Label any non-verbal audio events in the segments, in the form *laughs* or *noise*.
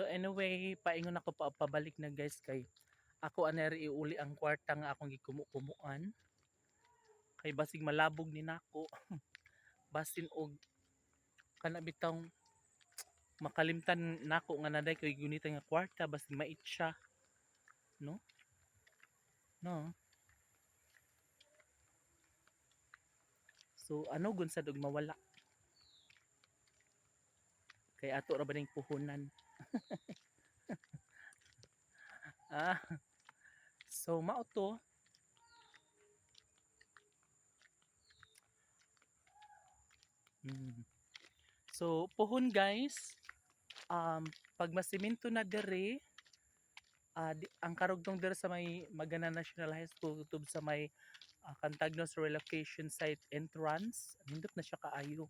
So anyway, paingon ako pa pabalik na guys kay ako aneri iuli ang kwarta nga akong gikumuan. Kay basig malabog ni nako. *laughs* Basin og kana bitang makalimtan nako nga naday koy gunita nga kwarta basig mait siya. No? No. So ano gun sad og mawala. Kay ato ra ba ning puhunan. *laughs* ah. So mao to. Mm. So puhon guys. Um pag masiminto na dere ah, di- ang karugtong dere sa may Magana National High School tub sa may uh, Cantagnos relocation site entrance. Nindot na siya kaayo.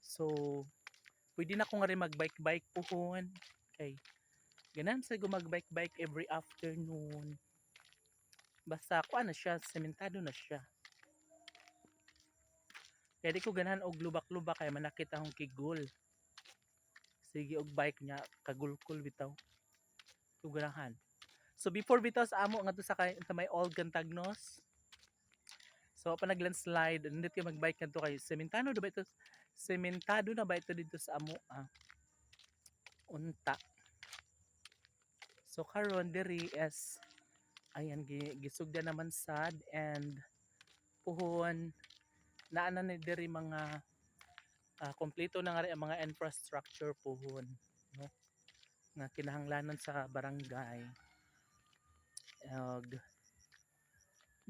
So pwede na ko nga rin mag-bike-bike puhon. Okay. Ganan sa mag-bike-bike every afternoon. Basta ako na siya, sementado na siya. Kaya di ko ganahan og lubak-lubak kaya manakit akong kigul. Sige og bike niya kagulkul bitaw. Ko. So before bitaw sa amo nga to sa, kay, sa may old Cantagnos. So pa naglandslide, nindot ka magbike ngadto kay sementado na ba ito? Sementado na ba ito dito sa amo? Ah. Unta. So karon diri is ayan gi- gisugda naman sad and puhon naana ni diri mga ah, kompleto na nga ang mga infrastructure puhon no nga kinahanglanon sa barangay og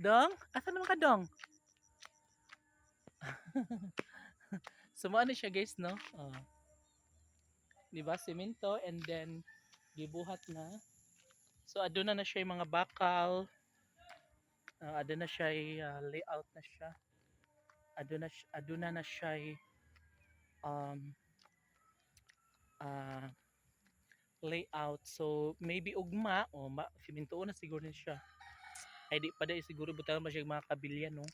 dong? Asa naman ka dong? *laughs* Sumuano siya guys no? Oh. di ba? Semento and then gibuhat na. So aduna na siya yung mga bakal. Uh, aduna siya uh, layout na siya. Aduna aduna na siya um uh, layout. So maybe ugma. O ma siminto na siguro na siya ay di pa dahil siguro butang ba siya mga kabilya no?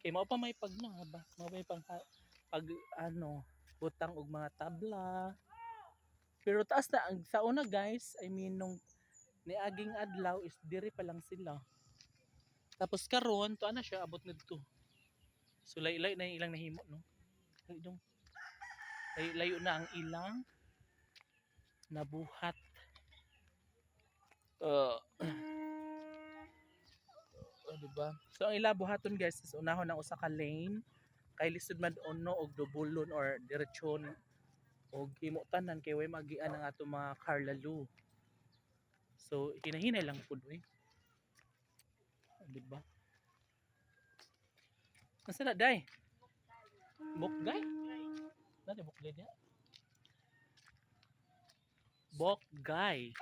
Kay mao pa may pag na ba? Mao may pang pag ano butang og mga tabla. Pero taas na ang sa una guys I mean nung niaging adlaw is diri pa lang sila. Tapos karon to ana siya abot ngadto so lay-lay na ilang nahimo no? Lay dong. Lay- layo na ang ilang nabuhat. Uh, diba? So ang ila buhaton guys is unahon ang usa ka lane kay lisod man ono og dubulon or diretsyon og himo tanan kay way magian ang ato mga karlalo. So hinahinay lang pud we. Di ba? Nasa na day? Bokgay? Nani bokgay niya? Bokgay.